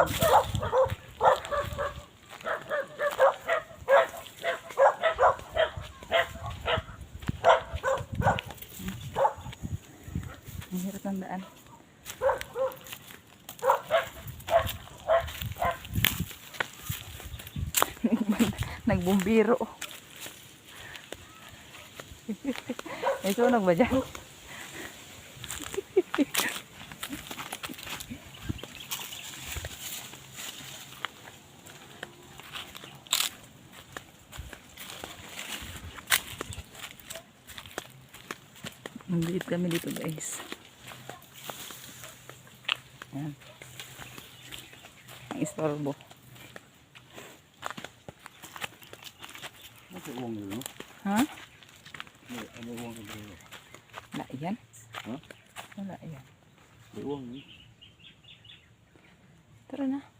Mahirap ang daan. Nagbumbiro. May sunog ba? Magliit kami dito guys. Ayan. Ang istorbo. Ano uang nila. Ha? Ano uang nila? Wala yan. Ha? Wala yan. May uang nila. Tara na.